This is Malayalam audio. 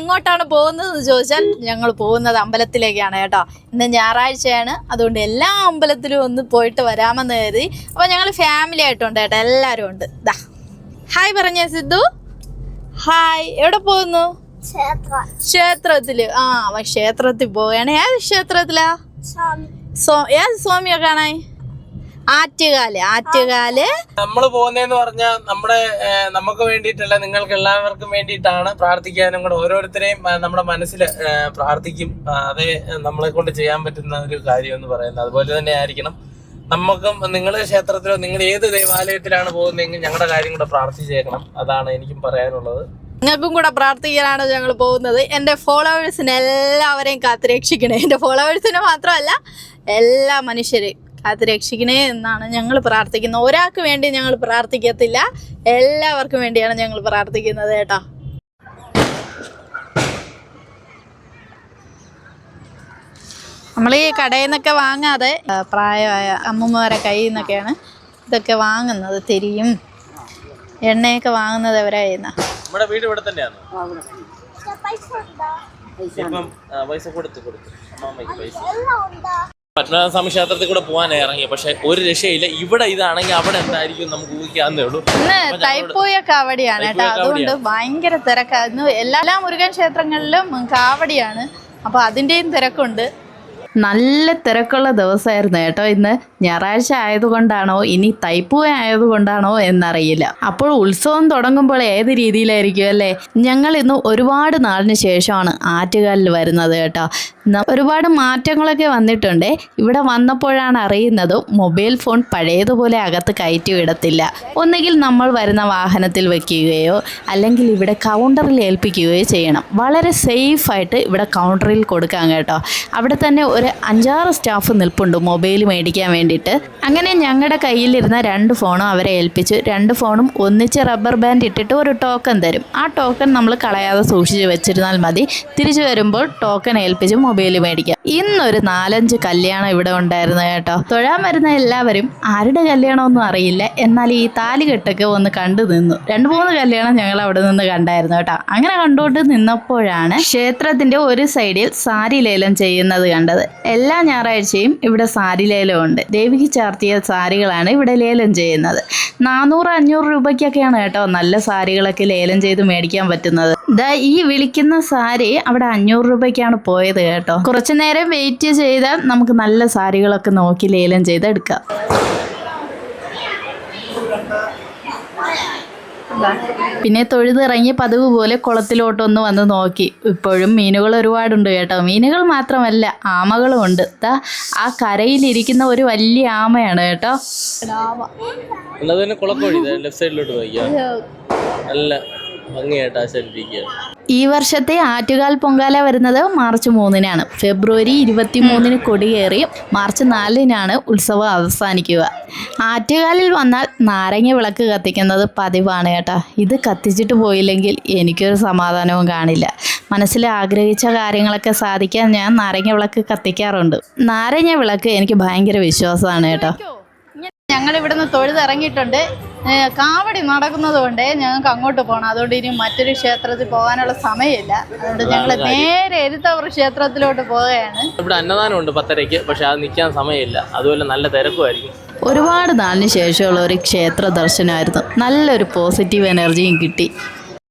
എങ്ങോട്ടാണ് പോകുന്നത് എന്ന് ചോദിച്ചാൽ ഞങ്ങൾ പോകുന്നത് അമ്പലത്തിലേക്കാണ് കേട്ടോ. ഇന്ന് ഞായറാഴ്ചയാണ്. അതുകൊണ്ട് എല്ലാ അമ്പലത്തിലും ഒന്ന് പോയിട്ട് വരാമെന്ന് കരുതി. അപ്പോൾ ഞങ്ങൾ ഫാമിലി ആയിട്ടുണ്ട് കേട്ടോ. എല്ലാവരും ഉണ്ട്. ദാ. ഹായ് പറഞ്ഞേ സിദ്ധു. ഹായ് എവിടെ പോകുന്നു? ക്ഷേത്രത്തിൽ. ആ ക്ഷേത്രത്തിൽ പോവുകയാണ്. ഏത് ക്ഷേത്രത്തിലാ? സോ ഏത് സ്വാമിയാ കാണാൻ? ആറ്റുകാൽ ആറ്റുകാൽ. നമ്മൾ പോകുന്നതെന്ന് പറഞ്ഞാൽ നമ്മുടെ നമുക്ക് വേണ്ടിയിട്ടല്ല നിങ്ങൾക്ക് എല്ലാവർക്കും വേണ്ടിയിട്ടാണ് പ്രാർത്ഥിക്കാനും കൂടെ ഓരോരുത്തരെയും നമ്മുടെ മനസ്സിൽ പ്രാർത്ഥിക്കും. അതേ നമ്മളെ കൊണ്ട് ചെയ്യാൻ പറ്റുന്ന ഒരു കാര്യം എന്ന് പറയുന്നത്. അതുപോലെ തന്നെ ആയിരിക്കണം. നമുക്കും നിങ്ങൾ ക്ഷേത്രത്തിലോ നിങ്ങൾ ഏത് ദേവാലയത്തിലാണ് പോകുന്നതെങ്കിൽ ഞങ്ങളുടെ കാര്യം കൂടെ പ്രാർത്ഥിച്ചേക്കണം അതാണ് എനിക്കും പറയാനുള്ളത്. നിങ്ങൾക്കും കൂടെ പ്രാർത്ഥിക്കാനാണ് ഞങ്ങൾ പോകുന്നത്. എന്റെ ഫോളോവേഴ്സിനെ എല്ലാവരെയും കാത്തുരക്ഷിക്കണേ. എന്റെ ഫോളോവേഴ്സിനെ മാത്രമല്ല എല്ലാ മനുഷ്യരെയും കാത്തുരക്ഷിക്കണേ എന്നാണ് ഞങ്ങൾ പ്രാർത്ഥിക്കുന്നത്. ഒരാൾക്ക് വേണ്ടി ഞങ്ങൾ പ്രാർത്ഥിക്കത്തില്ല. എല്ലാവർക്കും വേണ്ടിയാണ് ഞങ്ങൾ പ്രാർത്ഥിക്കുന്നത് കേട്ടോ. നമ്മൾ ഈ കടയിൽ നിന്നൊക്കെ വാങ്ങാതെ പ്രായമായ അമ്മൂമ്മമാരെ കയ്യിൽ നിന്നൊക്കെയാണ് ഇതൊക്കെ വാങ്ങുന്നത് തിരിയും. എണ്ണയൊക്കെ വാങ്ങുന്നത് എവരായിരുന്ന നമ്മുടെ വീട് ഇവിടെ തന്നെയാണ്. പൈസ കൊടുത്തു കൊടുത്തു. അമ്മാമ്മയ്ക്ക് പൈസ. പത്മനാഭസ്വാമി ക്ഷേത്രത്തിൽ കൂടെ പോകാൻ ഇറങ്ങി പക്ഷെ ഒരു രക്ഷയില്ല. ഇവിടെ ഇതാണെങ്കിൽ അവിടെ എന്തായിരിക്കും നമുക്ക് ഊഹിക്കാവുന്നേ ഉള്ളൂ. ഇന്ന് കേട്ടോ. അതുകൊണ്ട് ഭയങ്കര തിരക്കായിരുന്നു എല്ലാ മുരുകൻ ക്ഷേത്രങ്ങളിലും കാവടിയാണ്. അപ്പോൾ അതിന്റെയും തിരക്കുണ്ട്. നല്ല തിരക്കുള്ള ദിവസമായിരുന്നു കേട്ടോ ഇന്ന്. ഞായറാഴ്ച ആയതുകൊണ്ടാണോ ഇനി തൈപ്പൂ ആയതുകൊണ്ടാണോ എന്നറിയില്ല. അപ്പോൾ ഉത്സവം തുടങ്ങുമ്പോൾ ഏത് രീതിയിലായിരിക്കും അല്ലേ? ഞങ്ങൾ ഇന്ന് ഒരുപാട് നാളിന് ശേഷമാണ് ആറ്റുകാലിൽ വരുന്നത് കേട്ടോ. ഒരുപാട് മാറ്റങ്ങളൊക്കെ വന്നിട്ടുണ്ട്. ഇവിടെ വന്നപ്പോഴാണ് അറിയുന്നത് മൊബൈൽ ഫോൺ പഴയതുപോലെ അകത്ത് കയറ്റി വിടത്തില്ല. ഒന്നുകിൽ നമ്മൾ വരുന്ന വാഹനത്തിൽ വെക്കുകയോ അല്ലെങ്കിൽ ഇവിടെ കൗണ്ടറിൽ ഏൽപ്പിക്കുകയോ ചെയ്യണം. വളരെ സേഫായിട്ട് ഇവിടെ കൗണ്ടറിൽ കൊടുക്കാം കേട്ടോ. അവിടെ തന്നെ ഒരു അഞ്ചാറ് സ്റ്റാഫ് നിൽപ്പുണ്ട് മൊബൈൽ മേടിക്കാൻ വേണ്ടിയിട്ട്. അങ്ങനെ ഞങ്ങളുടെ കയ്യിലിരുന്ന രണ്ട് ഫോണും അവരെ ഏൽപ്പിച്ചു. രണ്ട് ഫോണും ഒന്നിച്ച് റബ്ബർ ബാൻഡ് ഇട്ടിട്ട് ഒരു ടോക്കൺ തരും. ആ ടോക്കൺ നമ്മൾ കളയാതെ സൂക്ഷിച്ച് വെച്ചിരുന്നാൽ മതി. തിരിച്ചു വരുമ്പോൾ ടോക്കൺ ഏൽപ്പിച്ച് മൊബൈൽ മേടിക്കാം. ഇന്നൊരു നാലഞ്ച് കല്യാണം ഇവിടെ ഉണ്ടായിരുന്നു കേട്ടോ. തൊഴാൻ വരുന്ന എല്ലാവരും ആരുടെ കല്യാണമൊന്നും അറിയില്ല. എന്നാൽ ഈ താലികെട്ടൊക്കെ ഒന്ന് കണ്ടു നിന്നു. രണ്ട് മൂന്ന് കല്യാണം ഞങ്ങൾ അവിടെ നിന്ന് കണ്ടായിരുന്നു കേട്ടോ. അങ്ങനെ കണ്ടുകൊണ്ട് നിന്നപ്പോഴാണ് ക്ഷേത്രത്തിന്റെ ഒരു സൈഡിൽ സാരി ലേലം ചെയ്യുന്നത് കണ്ടത്. എല്ലാ ഞായറാഴ്ചയും ഇവിടെ സാരി ലേലമുണ്ട് ദേവിക്ക് ചാർത്തിയ സാരികളാണ് ഇവിടെ ലേലം ചെയ്യുന്നത്. നാനൂറ് അഞ്ഞൂറ് രൂപയ്ക്കൊക്കെയാണ് കേട്ടോ നല്ല സാരികളൊക്കെ ലേലം ചെയ്ത് മേടിക്കാൻ പറ്റുന്നത്. ദാ ഈ വിളിക്കുന്ന സാരി അവിടെ അഞ്ഞൂറ് രൂപയ്ക്കാണ് പോയത് കേട്ടോ. കുറച്ചു നേരം വെയിറ്റ് ചെയ്താൽ നമുക്ക് നല്ല സാരികളൊക്കെ നോക്കി ലേലം ചെയ്ത് പിന്നെ തൊഴുതിറങ്ങി പതിവ് പോലെ കുളത്തിലോട്ടൊന്ന് വന്ന് നോക്കി. ഇപ്പോഴും മീനുകൾ ഒരുപാടുണ്ട് കേട്ടോ. മീനുകൾ മാത്രമല്ല ആമകളും ഉണ്ട്. ദാ ആ കരയിലിരിക്കുന്ന ഒരു വലിയ ആമയാണ് കേട്ടോ. എന്നത് ഈ വർഷത്തെ ആറ്റുകാൽ പൊങ്കാല വരുന്നത് മാർച്ച് മൂന്നിനാണ്. ഫെബ്രുവരി ഇരുപത്തി മൂന്നിന് കൊടിയേറി മാർച്ച് നാലിനാണ് ഉത്സവം അവസാനിക്കുക. ആറ്റുകാലിൽ വന്നാൽ നാരങ്ങ വിളക്ക് കത്തിക്കുന്നത് പതിവാണ് കേട്ടോ. ഇത് കത്തിച്ചിട്ട് പോയില്ലെങ്കിൽ എനിക്കൊരു സമാധാനവും കാണില്ല. മനസ്സിൽ ആഗ്രഹിച്ച കാര്യങ്ങളൊക്കെ സാധിക്കാൻ ഞാൻ നാരങ്ങ വിളക്ക് കത്തിക്കാറുണ്ട്. നാരങ്ങ വിളക്ക് എനിക്ക് ഭയങ്കര വിശ്വാസമാണ് കേട്ടോ. ഞങ്ങൾ ഇവിടുന്ന് തൊഴുതിറങ്ങിയിട്ടുണ്ട്. കാവടി നടക്കുന്നത് കൊണ്ടേ ഞങ്ങൾക്ക് അങ്ങോട്ട് പോകണം അതുകൊണ്ട് ഇനി മറ്റൊരു ക്ഷേത്രത്തിൽ പോകാനുള്ള സമയമില്ല. അതുകൊണ്ട് ഞങ്ങൾ നേരെ എരുത്തവർ ക്ഷേത്രത്തിലോട്ട് പോവുകയാണ്. ഇവിടെ അന്നദാനം ഉണ്ട് പത്തരയ്ക്ക് പക്ഷെ അത് നിൽക്കാൻ സമയമില്ല. അതുപോലെ നല്ല തിരക്കുമായിരിക്കും. ഒരുപാട് നാളിന് ശേഷമുള്ള ഒരു ക്ഷേത്ര ദർശനമായിരുന്നു. നല്ലൊരു പോസിറ്റീവ് എനർജിയും കിട്ടി.